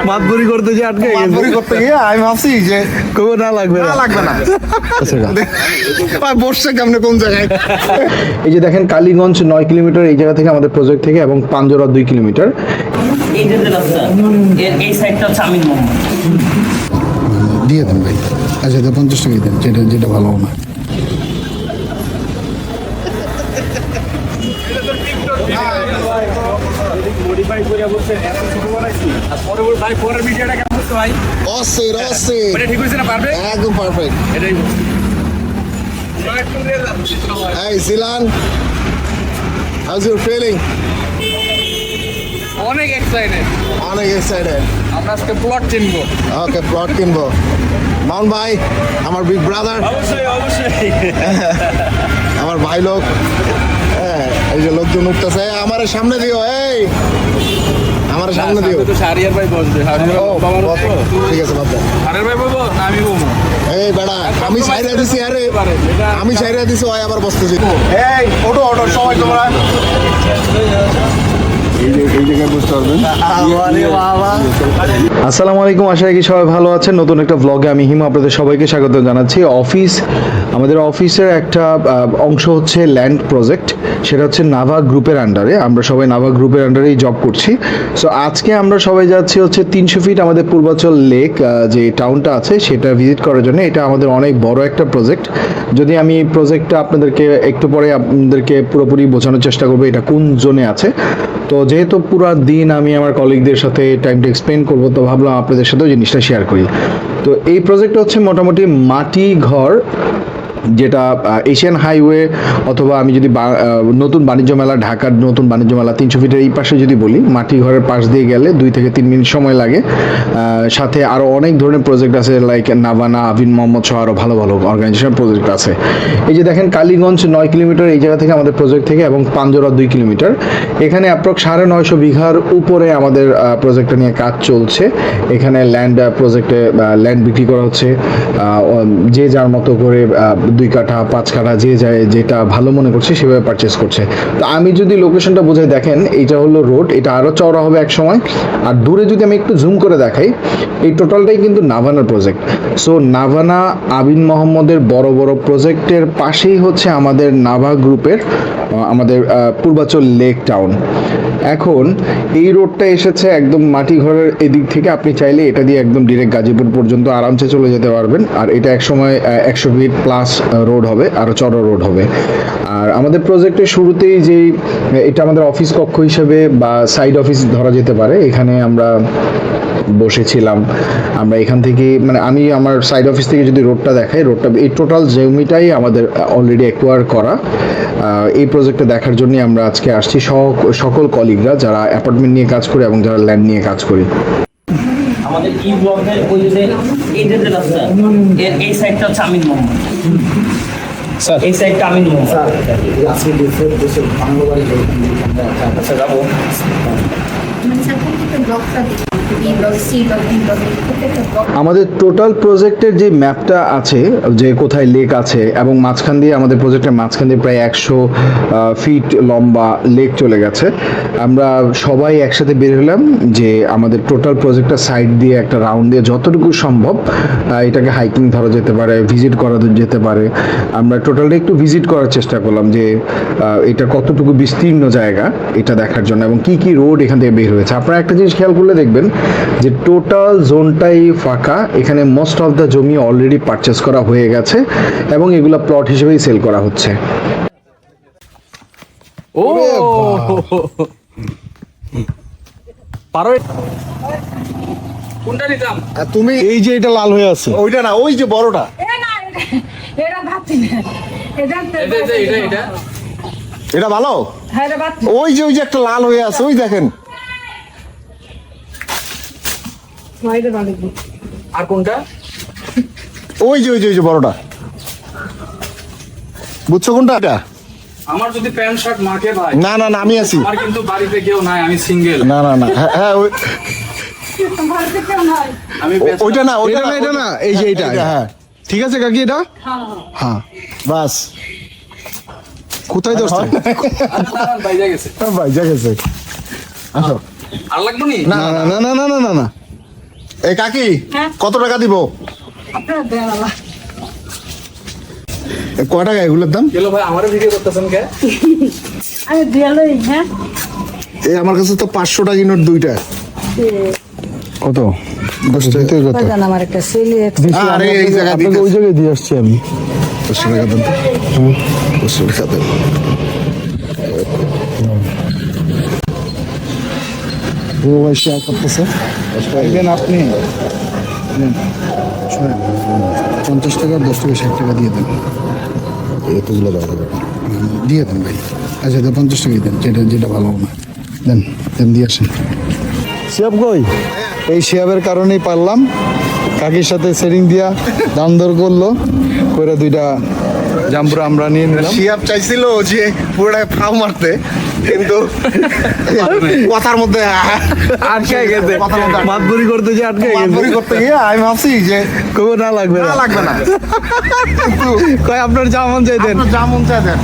মাতবুরি করতে যে আটকে মাতবরি করতে গিয়ে আমি ভাবছি যে কবে না লাগবে না? না লাগবে না। বসছে কেমনে কোন জায়গায়? এই যে দেখেন কালীগঞ্জ নয় কিলোমিটার এই জায়গা থেকে আমাদের প্রজেক্ট থেকে এবং পাঞ্জরা দুই কিলোমিটার। এই যে যে রাস্তা এই সাইডটা হচ্ছে আমিন মোহাম্মদ। দিয়ে দেন ভাই। আচ্ছা পঞ্চাশ টাকা দেন যেটা যেটা ভালো হবে অস্থির অস্থির। একদম perfect Hey, Zilan, how's your feeling? অনেক এক্সাইটেড অনেক এক্সাইটেড আমরা আজকে প্লট চিনবো ওকে প্লট কিনবো। মাউন ভাই আমার বিগ ব্রাদার অবশ্যই অবশ্যই। আমার ভাই লোক। হ্যাঁ, এই যে লোকজন উঠতেছে। আমার সামনে দিও এই। আমার সামনে দিও। তো শাহরিয়ার ভাই বসবে। ঠিক আছে বাদ দাও। শাহরিয়ার ভাই বলব না আমি বলব এই বেড়া আমি সাইরা দিছি আরে। আমি সাইরা দিছি ওই আবার বসতেছি। এই ওটো ওটো সবাই তোমরা। আসসালামু আলাইকুম আশা রাখি সবাই ভালো আছেন। নতুন একটা ব্লগে আমি হিমা আপনাদের সবাইকে স্বাগত জানাচ্ছি। অফিস আমাদের অফিসের একটা অংশ হচ্ছে ল্যান্ড প্রজেক্ট সেটা হচ্ছে নাভা গ্রুপের আন্ডারে আমরা সবাই নাভা গ্রুপের আন্ডারেই জব করছি। সো আজকে আমরা সবাই যাচ্ছি হচ্ছে তিনশো ফিট আমাদের পূর্বাচল লেক যে টাউনটা আছে, সেটা ভিজিট করার জন্য। এটা আমাদের অনেক বড় একটা প্রজেক্ট যদি আমি প্রজেক্টটা আপনাদেরকে একটু পরে আপনাদেরকে পুরোপুরি বোঝানোর চেষ্টা করব, এটা কোন জোনে আছে। তো, যেহেতু পুরো দিন আমি আমার কলিগদের সাথে টাইমটা এক্সপ্লেন করব, তো ভাবলাম আপনাদের সাথেও জিনিসটা শেয়ার করি। তো, এই প্রজেক্টটা হচ্ছে মোটামুটি মাটি ঘর যেটা এশিয়ান হাইওয়ে অথবা আমি যদি নতুন বাণিজ্য মেলা, ঢাকার নতুন বাণিজ্য মেলা তিনশো ফিটের এই পাশে যদি বলি, মাটি ঘরের পাশ দিয়ে গেলে দুই থেকে তিন মিনিট সময় লাগে। সাথে আরও অনেক ধরনের প্রজেক্ট আছে লাইক নাভানা আবিন মোহাম্মদ সহ আরও ভালো ভালো অর্গানাইজেশন প্রজেক্ট আছে। এই যে দেখেন কালীগঞ্জ নয় কিলোমিটার এই জায়গা থেকে আমাদের প্রজেক্ট থেকে এবং পাঞ্জরা দুই কিলোমিটার। এখানে অ্যাপ্রক্স সাড়ে নয়শো বিঘার উপরে আমাদের প্রজেক্টটা নিয়ে কাজ চলছে। এখানে ল্যান্ড প্রজেক্টে ল্যান্ড বিক্রি করা হচ্ছে। যে যার মতো করে দুই কাঠা, পাঁচ কাঠা যে যায়, যেটা ভালো মনে করছে, সেভাবে পারচেস করছে। তো আমি যদি লোকেশনটা বোঝাই দেখেন এটা হলো রোড এটা আরও চওড়া হবে এক সময়। আর দূরে যদি আমি একটু জুম করে দেখাই, এই টোটালটাই কিন্তু নাভানার প্রজেক্ট সো নাভানা আবিন মোহাম্মদের বড় বড় প্রজেক্টের পাশেই হচ্ছে আমাদের নাভা গ্রুপের আমাদের পূর্বাচল লেক টাউন এখন এই রোডটা এসেছে একদম মাটি ঘরের এদিক থেকে। আপনি চাইলে এটা দিয়ে একদম ডিরেক্ট গাজীপুর পর্যন্ত আরামসে চলে যেতে পারবেন। আর এটা একসময় একশো ফিট প্লাস রোড হবে আরও চড়া রোড হবে। আর আমাদের প্রজেক্টের শুরুতেই যেই, এটা আমাদের অফিস কক্ষ হিসেবে বা সাইড অফিস ধরা যেতে পারে, এখানে আমরা বসেছিলাম। আমরা এখান থেকে মানে আমি আমার সাইড অফিস থেকে যদি রোডটা দেখাই, রোডটা, এই টোটাল জমিটাই আমাদের অলরেডি অ্যাকোয়ার করা। এই প্রজেক্টটা দেখার জন্য আমরা আজকে আসছি। সক- সকল কলিগরা যারা অ্যাপার্টমেন্ট নিয়ে কাজ করি এবং যারা ল্যান্ড নিয়ে কাজ করি। আমাদের ই ব্লকের ওই যে এই যে রাস্তা এর এই সাইডটা হচ্ছে আমিন মোহাম্মদ। স্যার। এই সাইডটা আমিন মোহাম্মদ। যাব। মানে স্যার আজকে ব্লকটা দেশের সি ব্লক আমাদের টোটাল প্রজেক্টের যে ম্যাপটা আছে, যে কোথায় লেক আছে এবং মাঝখান দিয়ে আমাদের প্রজেক্টের মাঝখান দিয়ে প্রায় একশো ফিট লম্বা লেক চলে গেছে। আমরা সবাই একসাথে বের হলাম যে আমাদের টোটাল প্রজেক্টটা সাইড দিয়ে একটা রাউন্ড দিয়ে যতটুকু সম্ভব এটাকে হাইকিং ধরা যেতে পারে ভিজিট করা যেতে পারে। আমরা টোটালটা একটু ভিজিট করার চেষ্টা করলাম যে এটা কতটুকু বিস্তীর্ণ জায়গা, এটা দেখার জন্য এবং কি কি রোড এখান থেকে বের হয়েছে। আপনারা একটা জিনিস খেয়াল করলে দেখবেন যে টোটাল জোনটাই ফাঁকা এখানে মোস্ট অফ দ্য জমি অলরেডি পারচেস করা হয়ে গেছে এবং এগুলো প্লট হিসেবেই সেল করা হচ্ছে। ও! পারো কোনটা নিতাম? আর তুমি এই যে এটা লাল হয়ে আছে। ওইটা না ওই যে বড়টা। এ না এটা ভাবছি না। এটা এটা এটা এটা এটা? এটা ভালো? হ্যাঁ ওই যে ওই যে একটা লাল হয়ে আছে ওই দেখেন এটা ভালো আর কোনটা ওই যে ওই যে ওই যে বড়টা বুঝছ কোনটা এটা আমার যদি প্যান্ট শার্ট মাকে ভাই না না না আমি আছি আমার কিন্তু বাড়িতে কেউ নাই আমি সিঙ্গেল না না না হ্যাঁ হ্যাঁ ওই ভারতে কেউ নাই আমি ও- ওইটা না ওইটা না, এটা না, এই যে এটা। হ্যাঁ ঠিক আছে কাকি এটা হ্যাঁ বাস কোথায় ধরছে বাইজা গেছে ভাই যা গেছে আসো আর লাগবে নি না না না না না না এই কাকি হ্যাঁ? কত টাকা দিব? এ, কয় টাকা এগুলোর দাম? ভাই আমারও ভিডিও করতেছেন কে? আমি দিয়ালই হ্যাঁ? এই আমার কাছে তো পাঁচশো টাকা নোট দুইটা। কত? দশ টাকা। জান আমার একটা ছেলে আরে এই জায়গায় ওই জায়গায় দিয়ে আসছি আমি। পাঁচশো টাকা দেন। তো টাকা দেন। ও ভাই শেয়ার করতেছে। পাইবেন আপনি শোনেন, পঞ্চাশ টাকা দশ টাকা ষাট টাকা দিয়ে দেন। এতগুলো দেওয়া দিয়ে দেন ভাই। আচ্ছা তো পঞ্চাশ টাকাই দেন যেটা যেটা ভালো হবে। দেন দেন দিয়ে আসেন। শিয়াব কই? এই শিয়াবের কারণেই পারলাম। কাকির সাথে সেটিং দিয়া দাম দর করল করে দুইটা জাম্পুরা আমরা নিয়ে নিলাম। শিয়াব চাইছিল যে পুরোটা ফাও মারতে কিন্তু কথার মধ্যে আটকে গেছে। মাতবুরি করতে যে আটকে মাতবরি গেছে করতে গিয়ে আমি ভাবছি যে কবে না লাগবে না। লাগবে না। কয় আপনার যা মন চাই দেন। আপনার যা মন চায় দেন।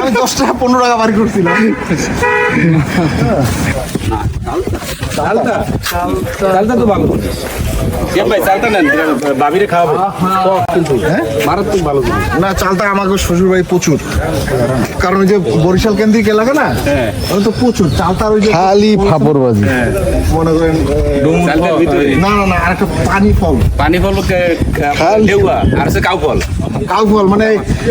আমি দশ টাকা পনেরো টাকা বাড়ি করছিলাম। চালটা? চালটা তো ভালো ভাই চালটা নেন। বাবিরে খাওয়াবো। কিন্তু মারাত্মক ভালো না চালটা আমাকে শ্বশুর ভাই প্রচুর। কারণ ওই যে বরিশাল কেন্দ্রিক এলাকা না ওই তো প্রচুর। চালটার ওই যে খালি ফাপড়বাজি। মনে করেন না না না আরেকটা পানি ফল। পানি ফল লেউয়া আর আছে কাউ ফল। কাউ ফল মানে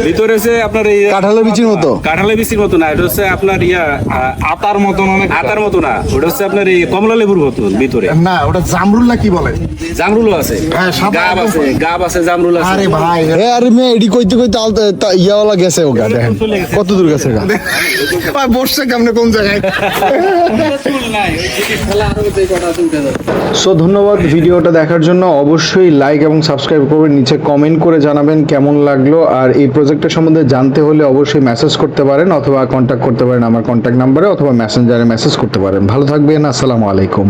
ভিতরে হচ্ছে আপনার এই কাঁঠালের বিচির মতো। কাঁঠালের বিচির মতো না এটা হচ্ছে আপনার ইয়া আতার মতন অনেক। আতার। মতো না ওটা হচ্ছে আপনার এই কমলা লেবুর মতন ভিতরে। না ওটা জামরুল্লা কি বলে? জামরুলও আছে। হ্যাঁ, গাব আছে গাব আছে জামরুল আছে। আরে ভাই এ আরে মেয়ে এডি কইতে কইতে আলতা- ইয়াওয়ালা গেছে ওগা দেখেন। কত দূর গেছে গা ভাই বসছে কেমনে কোন জায়গায়? চুল নাই ওই জিনিস ফেলা আরও যে কটা আছে উঠে যাবে সো ধন্যবাদ ভিডিওটা দেখার জন্য। অবশ্যই লাইক এবং সাবস্ক্রাইব করবেন নিচে কমেন্ট করে জানাবেন কেমন লাগল। আর এই প্রজেক্টের সম্বন্ধে জানতে হলে অবশ্যই মেসেজ করতে পারেন অথবা কন্ট্যাক্ট করতে পারেন আমার কন্ট্যাক্ট নাম্বারে অথবা মেসেঞ্জারে মেসেজ করতে পারেন। ভালো থাকবেন আসসালামু আলাইকুম।